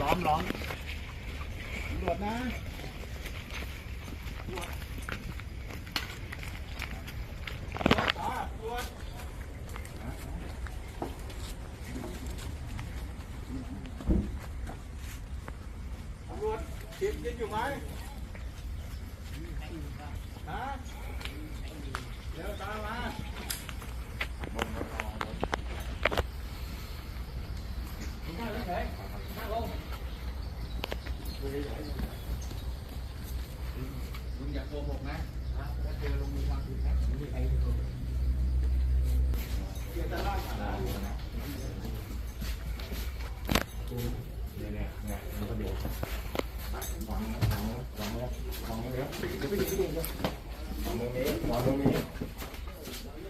ล้อมล้อมตรวจนะติดยินอยู่ไหมฮะเดี๋ยวตามมา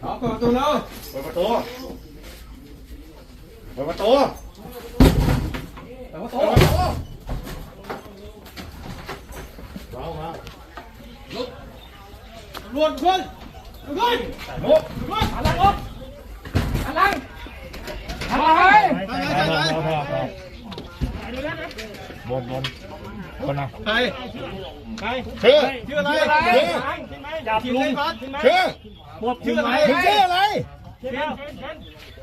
เอาเปิดประตูแล้วเปิดประตูเปิดประตูเปิดประตูเรามารวนขึ้นขึ้นโมุกขึ้นหันหลังออกหันหลังหันหลังไปไปไปไป บนบนคนนะใครใครชื่อชื่ออะไรชื่อจับลุงชื่อหมดชื่ออะไรมึงชื่ออะไร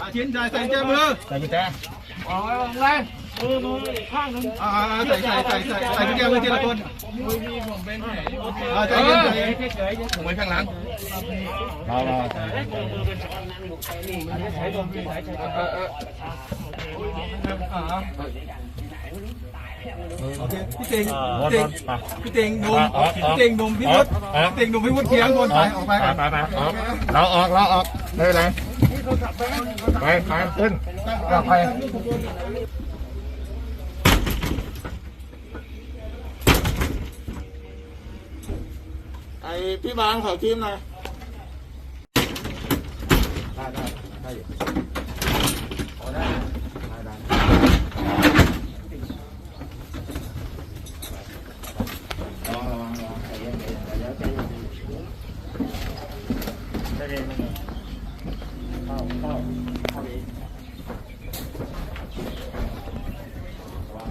อาชิ้นใจใส่แก้มือใส่กุญแจอ๋อแรงมือมือข้างนึงอ่าใส่ใส่ใส่ใส่ใส่แก้มือทีละคนมือพี่ผมเป็นแผลอ่าใจเย็นใจเย็นเฉยๆผมไว้ข้างหลังเราเราเออเอออ่า โอเคพี่เต็งบนพี่บเต็งนไปพี่เต็งดมพี่เต็งดมพี่วุฒิพี่เต็งดมพี่วุฒิเคียงบนไปออกไปไปไปไปออกเราออกเราออกไม่เป็นไรไปไปขึ้นเอาไปไอพี่บางขอทีมหน่อยได้ได้ได้อยู่พอได้ได้ได้ระวังระวังระวังใจเย็นใจเย็นใจเย็นใจเย็นใจเย็นเข้าเข้าเข้าอีกระวั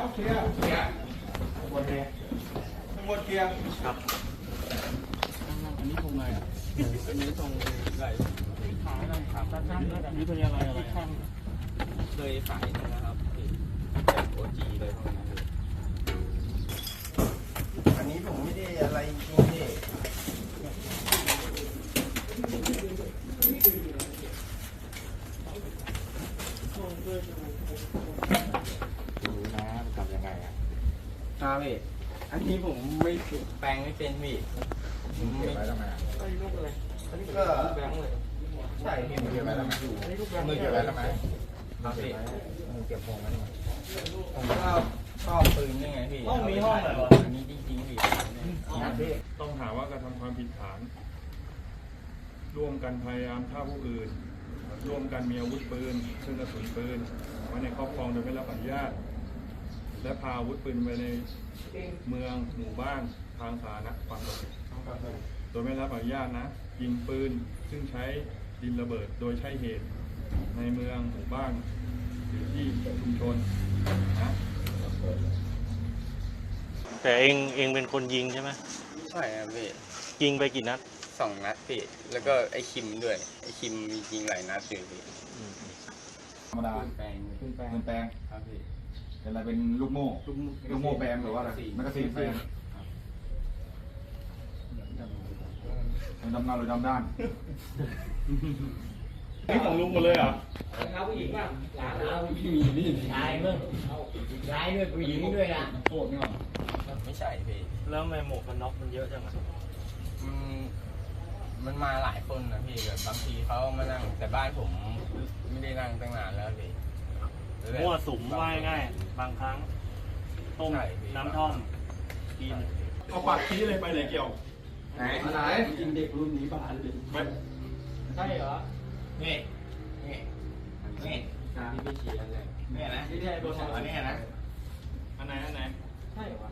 ง เคลียร์เคลียร์บนเคลียร์บนเคลียร์ครับอันนี้ตรงไหนอันนี้ตรงไหนขาขาสั้นๆนี่อะไรอะไรเคยขายนะครับโอจีเลยอันนี้ผมไม่ได้อะไรจริงพี่ผมเคยดูนะมันทำยังไงอะ ครับพี่อันนี้ผมไม่แปลงไม่เป็นพี่มึงเก็บไว้ทำไมอะก็ใช่พี่มึงเก็บไว้ทำไมมึงเก็บไว้ทำไมครับพี่มึงเก็บพงไว้ทำไมผมก็ชอบปืนนี่ไงพี่ห้องมีห้องเหรออันนี้จริงๆพี่ต้องหาว่ากระทำความผิดฐาน ร่วมกันพยายามฆ่าผู้อื่น ร่วมกันมีอาวุธปืนเครื่องกระสุนปืนไว้ในครอบครองโดยไม่รับอนุญาต และพาอาวุธปืนไปในเมืองหมู่บ้านทางสาธารณะความผิดโดยไม่รับอนุญาตนะ ยิงปืนซึ่งใช้ดินระเบิดโดยใช้เหตุ ในเมืองหมู่บ้านหรือที่ชุมชนนะแต่เองเองเป็นคนยิงใช่ไหมใช่ครับพี่ยิงไปกี่นัดสองนัดพี่แล้วก็ไอ้คิมด้วยไอ้คิมมียิงหลายนัดอยู่พี่ธรรมดาแปลงขึ้นแปลงเงินแปลงครับพี่ เป็นอะไรเป็นลูกโม่ ลูกโม่แปลงหรือว่าอะไรมันก็สีแปลงมันดำเงาหรือดำด้าน นี่ของลุงหมดเลยเหรอไม่ใช่พี่แล้วทำไมหมวกกันน็อกมันเยอะจังอะมันมันมาหลายคนนะพี่แบบบางทีเขามานั่งแต่บ้านผมไม่ได้นั่งตั้งนานแล้วพี่แล้วแบบ มั่วสุมว่าง่ายๆบางครั้ง ต้มใช่พี่น้ำท่อมกินเอาปากชี้เลยไปไหนเกี่ยว ไหนไหนกินเด็กรุ่นนี้บ้านเลยไปใช่เหรอนี่นี่นี่ที่พี่ชี้นั่นเลยนี่นะที่ที่ไอ้โบสถ์นี่นะอันไหนอันไหนใช่เหรอ